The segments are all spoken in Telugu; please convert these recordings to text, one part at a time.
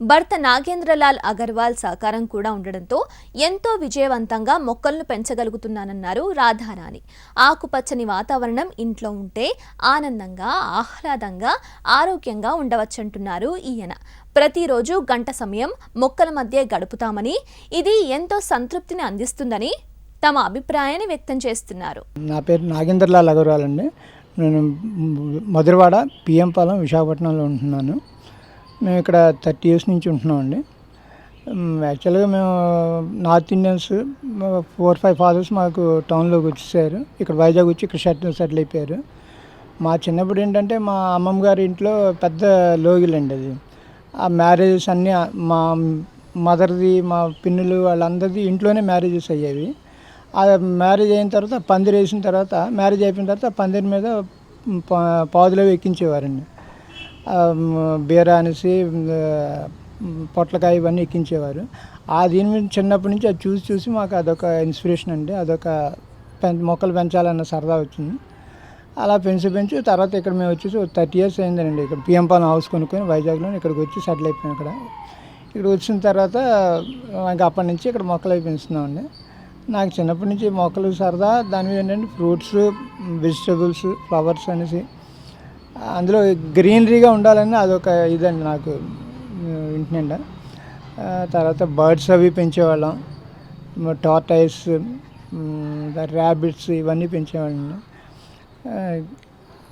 భర్త నాగేంద్రలాల్ అగర్వాల్ సహకారం కూడా ఉండడంతో ఎంతో విజయవంతంగా మొక్కలను పెంచగలుగుతున్నానన్నారు రాధారాణి. ఆకుపచ్చని వాతావరణం ఇంట్లో ఉంటే ఆనందంగా ఆహ్లాదంగా ఆరోగ్యంగా ఉండవచ్చంటున్నారు ఈయన. ప్రతిరోజు గంట సమయం మొక్కల మధ్య గడుపుతామని ఇది ఎంతో సంతృప్తిని అందిస్తుందని తమ అభిప్రాయాన్ని వ్యక్తం చేస్తున్నారు. నా పేరు నాగేంద్రలాల్ అగర్వాల్ అండి. నేను మధురవాడ పిఎం పాలెం విశాఖపట్నంలో ఉంటున్నాను. మేము ఇక్కడ థర్టీ ఇయర్స్ నుంచి ఉంటున్నామండి. అండి యాక్చువల్గా మేము north Indians four five fathers మాకు టౌన్లోకి వచ్చేసారు. ఇక్కడ వైజాగ్ వచ్చి ఇక్కడ సెటిల్ సెటిల్ అయిపోయారు. మా చిన్నప్పుడు ఏంటంటే మా అమ్మమ్మ గారి ఇంట్లో పెద్ద లోగిలండి అది. ఆ మ్యారేజెస్ అన్నీ మా మదర్ది మా పిన్నులు వాళ్ళందరిది ఇంట్లోనే మ్యారేజెస్ అయ్యేవి. ఆ మ్యారేజ్ అయిన తర్వాత పందిరి వేసిన తర్వాత మ్యారేజ్ అయిపోయిన తర్వాత పందిరి మీద పా- పాదులో ఎక్కించేవారండి. బీర అనేసి పొట్లకాయ ఇవన్నీ ఎక్కించేవారు. ఆ దీని మీద చిన్నప్పటి నుంచి అది చూసి చూసి మాకు అదొక ఇన్స్పిరేషన్ అండి. అదొక పెం మొక్కలు పెంచాలన్న సరదా వచ్చింది. అలా పెంచి పెంచి తర్వాత ఇక్కడ మేము వచ్చేసి థర్టీ ఇయర్స్ అయిందండి ఇక్కడ పిఎం పాలెం హౌస్ కొనుక్కొని వైజాగ్లో ఇక్కడికి వచ్చి సెటిల్ అయిపోయాం ఇక్కడ. ఇక్కడ వచ్చిన తర్వాత ఇంకా అప్పటి నుంచి ఇక్కడ మొక్కలు అవి పెంచుతున్నామండి. నాకు చిన్నప్పటి నుంచి మొక్కలు సరదా. దాని మీద ఏంటంటే ఫ్రూట్స్ వెజిటబుల్స్ ఫ్లవర్స్ అనేసి అందులో గ్రీనరీగా ఉండాలని అదొక ఇదండి నాకు ఆ, ఇంటి నిండా. తర్వాత బర్డ్స్ అవి పెంచేవాళ్ళం. టార్టైస్ ర్యాబిట్స్ ఇవన్నీ పెంచేవాళ్ళం.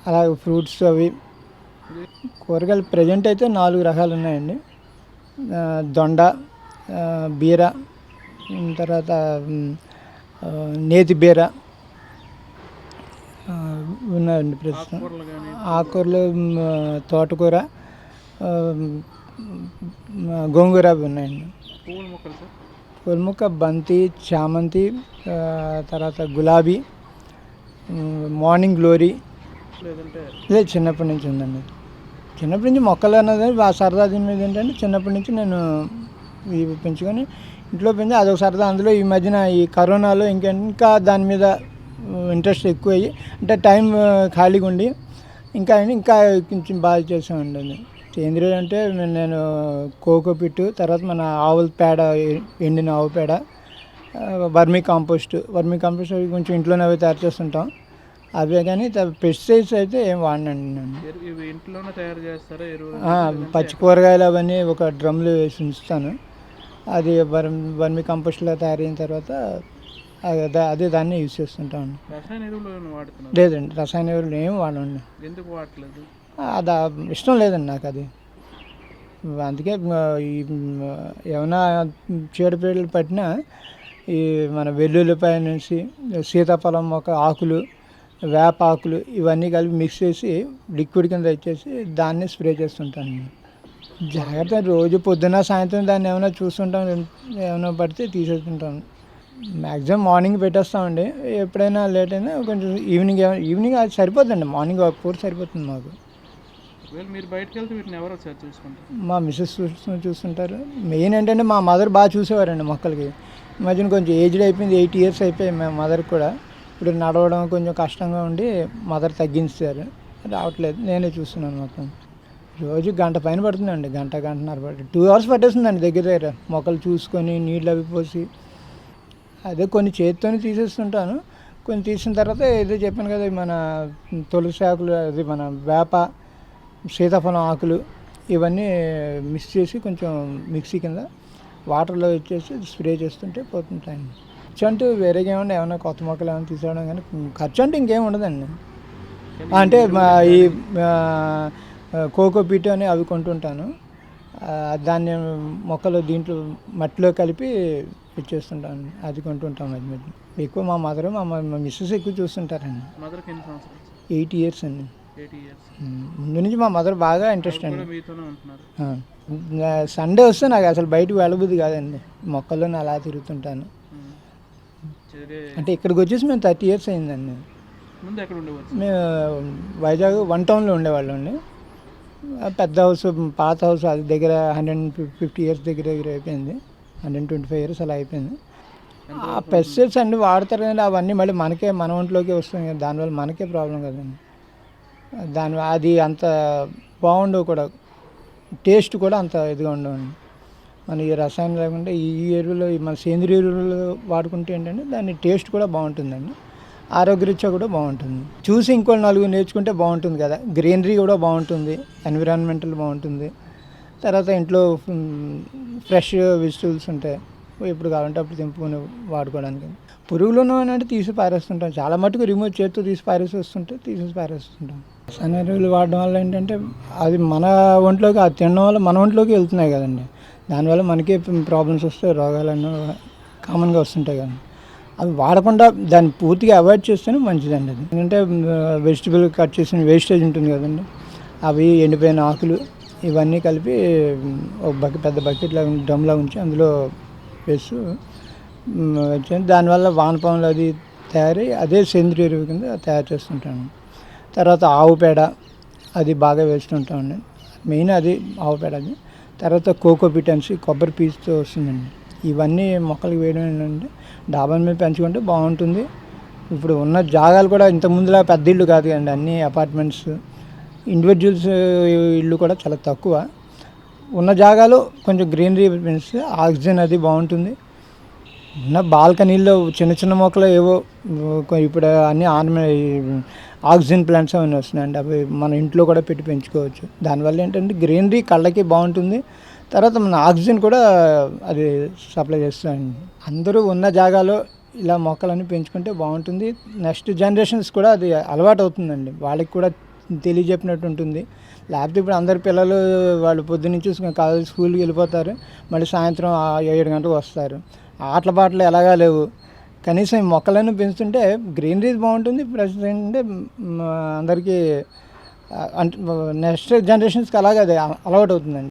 అలాగే ఫ్రూట్స్ అవి. కూరగాయలు ప్రజెంట్ అయితే నాలుగు రకాలు ఉన్నాయండి. దొండ బీర తర్వాత నేతి బీర ఉన్నాయండి ప్రస్తుతం ఆకుకూరలు తోటకూర గోంగూర అవి ఉన్నాయండి. పూల మొక్క బంతి చామంతి తర్వాత గులాబీ మార్నింగ్ గ్లోరీ. ఇదే చిన్నప్పటి నుంచి ఉందండి. చిన్నప్పటి నుంచి మొక్కలు అన్నది ఆ సరదా దీని మీద ఏంటంటే చిన్నప్పటి నుంచి నేను ఇవి పెంచుకొని ఇంట్లో పెంచి అదొక సరదా. అందులో ఈ మధ్యన ఈ కరోనాలో ఇంకా ఇంకా దాని మీద ఇంట్రెస్ట్ ఎక్కువ అయ్యి అంటే టైం ఖాళీగా ఉండి ఇంకా ఇంకా కొంచెం బాగా చేసామండి అది సేంద్రియ అంటే నేను కోకో పిట్టు తర్వాత మన ఆవుల పేడ ఎండిన ఆవు పేడ వర్మీ కాంపోస్ట్ వర్మీ కాంపోస్ట్ అవి కొంచెం ఇంట్లోనే అవి తయారు చేస్తుంటాం. అవే కానీ పెస్టిసైడ్స్ అయితే ఏం వాడినండి నేను. ఇంట్లోనే తయారు చేస్తారా? పచ్చి కూరగాయలు అవన్నీ ఒక డ్రమ్లో వేసి ఉంచుతాను. అది వర్మ్ వర్మి కంపోస్ట్లో తయారైన తర్వాత అదే అదే దాన్ని యూజ్ చేస్తుంటాను. రసాయన ఎరువులు వాడుతున్నారు? లేదండి రసాయన ఎరువులు ఏం వాడండి ఎందుకు వాడట్లేదు? అది ఇష్టం లేదండి నాకు అది. అందుకే ఈ ఏమైనా చీడపీడలు పట్టినా ఈ మన వెల్లుల్లిపాయ నుంచి సీతాఫలం మొక్క ఆకులు వేప ఆకులు ఇవన్నీ కలిపి మిక్స్ చేసి లిక్విడ్ కింద ఇచ్చేసి దాన్ని స్ప్రే చేస్తుంటాను. జాగ్రత్త రోజు పొద్దున సాయంత్రం దాన్ని ఏమైనా చూస్తుంటాం ఏమైనా పడితే తీసేస్తుంటాను. Maximum morning పెట్టేస్తామండి. ఎప్పుడైనా లేట్ అయినా కొంచెం ఈవినింగ్ ఈవినింగ్ అది సరిపోతుందండి. మార్నింగ్ ఒక పూట సరిపోతుంది మాకు. ఒకవేళ మీరు బయటకు వెళ్తే వీటిని ఎవరు చూసుకుంటారు? మా మిస్సెస్ చూస్తూ చూస్తుంటారు. మెయిన్ ఏంటంటే మా మదర్ బాగా చూసేవారండి మొక్కలకి. మధ్యన కొంచెం ఏజ్డ్ అయిపోయింది ఎయిట్ ఇయర్స్ అయిపోయి మా మదర్ కూడా. ఇప్పుడు నడవడం కొంచెం కష్టంగా ఉండి మదర్ తగ్గించారు. రావట్లేదు నేనే చూస్తున్నాను మొత్తం. రోజు గంట పైన పడుతుందండి గంట గంటన్నర పట్టి టూ అవర్స్ పట్టేస్తుందండి దగ్గర దగ్గర. మొక్కలు చూసుకొని నీళ్ళు అవి పోసి అదే కొన్ని చేతితోనే తీసేస్తుంటాను. కొన్ని తీసిన తర్వాత ఏదో చెప్పాను కదా మన తులసి ఆకులు అది మన వేప సీతాఫలం ఆకులు ఇవన్నీ మిక్స్ చేసి కొంచెం మిక్సీ కింద వాటర్లో ఇచ్చేసి స్ప్రే చేస్తుంటే పోతుంటాయండి ఖర్చు అంటూ వేరేగా ఏమన్నా ఏమైనా కొత్త మొక్కలు ఏమైనా తీసుకోవడం కానీ ఖర్చు అంటే ఇంకేం ఉండదండి. అంటే ఈ కోకో పీట్ అని అవి కొంటుంటాను. దాన్ని మొక్కలు దీంట్లో మట్టిలో కలిపి ఇచ్చేస్తుంటాను. అది కొంటుంటాం మధ్య మధ్య ఎక్కువ మా మదర్ మా మా మిస్సెస్ ఎక్కువ చూస్తుంటారండి. మదర్కి ఎన్ని సంవత్సరాలు? ఎయిట్ ఇయర్స్ అండి. ముందు నుంచి మా మదర్ బాగా ఇంట్రెస్ట్ అండి. సండే వస్తే నాకు అసలు బయటకు వెళ్ళబుద్ది కాదండి. మొక్కల్లోనే అలా తిరుగుతుంటాను. అంటే ఇక్కడికి వచ్చేసి మేము థర్టీ ఇయర్స్ అయిందండి. మేము వైజాగ్ వన్ టౌన్లో ఉండేవాళ్ళం అండి పెద్ద హౌస్ పాత హౌస్ అది దగ్గర హండ్రెడ్ ఫిఫ్టీ ఇయర్స్ దగ్గర దగ్గర అయిపోయింది. హండ్రెడ్ ట్వంటీ ఫైవ్ ఇయర్స్ అలా అయిపోయింది. ఆ పెస్టిసైడ్స్ అన్ని వాడతారు కానీ అవన్నీ మళ్ళీ మనకే మన ఒంట్లోకి వస్తుంది కదా దానివల్ల మనకే ప్రాబ్లం కదండి. దాని అది అంత బాగుండవు కూడా టేస్ట్ కూడా అంత ఇదిగా ఉండవండి మన ఈ రసాయనం లేకుండా ఈ ఎరువులు మన సేంద్రియ ఎరువులు వాడుకుంటే ఏంటంటే దాని టేస్ట్ కూడా బాగుంటుందండి. ఆరోగ్యరీత్యా కూడా బాగుంటుంది. చూసి ఇంకో నలుగురు నేర్చుకుంటే బాగుంటుంది కదా గ్రీనరీ కూడా బాగుంటుంది ఎన్విరాన్మెంటల్ బాగుంటుంది. తర్వాత ఇంట్లో ఫ్రెష్ వెజిటబుల్స్ ఉంటాయి. ఎప్పుడు కావాలంటే అప్పుడు తెంపుకొని వాడుకోవడానికి. పురుగులు అంటే తీసి పారేస్తుంటాం. చాలా మటుకు రిమూవ్ చేస్తూ తీసి పారేసి వస్తుంటే తీసి పారేస్తుంటాం. రసాయన ఎరువులు వాడడం వల్ల ఏంటంటే అది మన ఒంట్లోకి అది తినడం వల్ల మన ఒంట్లోకి వెళ్తున్నాయి కదండి. దానివల్ల మనకే ప్రాబ్లమ్స్ వస్తాయి రోగాలన్నీ కామన్గా వస్తుంటాయి కదండి. అవి వాడకుండా దాన్ని పూర్తిగా అవాయిడ్ చేస్తేనే మంచిదండి అది. ఎందుకంటే వెజిటబుల్ కట్ చేసిన వేస్టేజ్ ఉంటుంది కదండి. అవి ఎండిపోయిన ఆకులు ఇవన్నీ కలిపి ఒక బకెట్ పెద్ద బకెట్లో డ్రమ్లో ఉంచి అందులో వేస్తూ మ్, దానివల్ల వానపాములు అది తయారై అదే సేంద్రియ ఎరువు కింద తయారు చేస్తుంటాను. తర్వాత ఆవు పేడ అది బాగా వేస్తుంటామండి. మెయిన్ అది ఆవు పేడ అది. తర్వాత కోకో పిటన్స్ కొబ్బరి పీచుతో వస్తుందండి. ఇవన్నీ మొక్కలకు వేయడం ఏంటంటే డాబా మీద పెంచుకుంటే బాగుంటుంది. ఇప్పుడు ఉన్న జాగాలు కూడా ఇంతకుముందులా పెద్ద ఇల్లు కాదు కదండి. అన్ని అపార్ట్మెంట్స్ ఇండివిజువల్స్ uh, ఇల్లు కూడా చాలా తక్కువ. ఉన్న జాగాలో కొంచెం గ్రీనరీ పెంచితే ఆక్సిజన్ అది బాగుంటుంది. ఉన్న బాల్కనీల్లో చిన్న చిన్న మొక్కలు ఏవో ఇప్పుడు అన్ని ఆర్మ ఆక్సిజన్ ప్లాంట్స్ అవన్నీ వస్తున్నాయండి. అవి మన ఇంట్లో కూడా పెట్టి పెంచుకోవచ్చు. దానివల్ల ఏంటంటే గ్రీనరీ కళ్ళకి బాగుంటుంది. తర్వాత మన ఆక్సిజన్ కూడా అది సప్లై చేస్తామండి అందరూ ఉన్న జాగాలో ఇలా మొక్కలన్నీ పెంచుకుంటే బాగుంటుంది. నెక్స్ట్ జనరేషన్స్ కూడా అది అలవాటు అవుతుందండి. వాళ్ళకి కూడా తెలియజెప్పినట్టు ఉంటుంది లేకపోతే ఇప్పుడు అందరు పిల్లలు వాళ్ళు పొద్దున్నుంచి కాలేజ్ స్కూల్కి వెళ్ళిపోతారు. మళ్ళీ సాయంత్రం ఏడు గంటలకు వస్తారు. ఆటల పాటలు ఎలాగా లేవు. కనీసం మొక్కలను పెంచుతుంటే గ్రీనరీ బాగుంటుంది. ప్లస్ ఏంటంటే అందరికీ అంటే నెక్స్ట్ జనరేషన్స్కి అలాగే అది అలవాటు అవుతుందండి.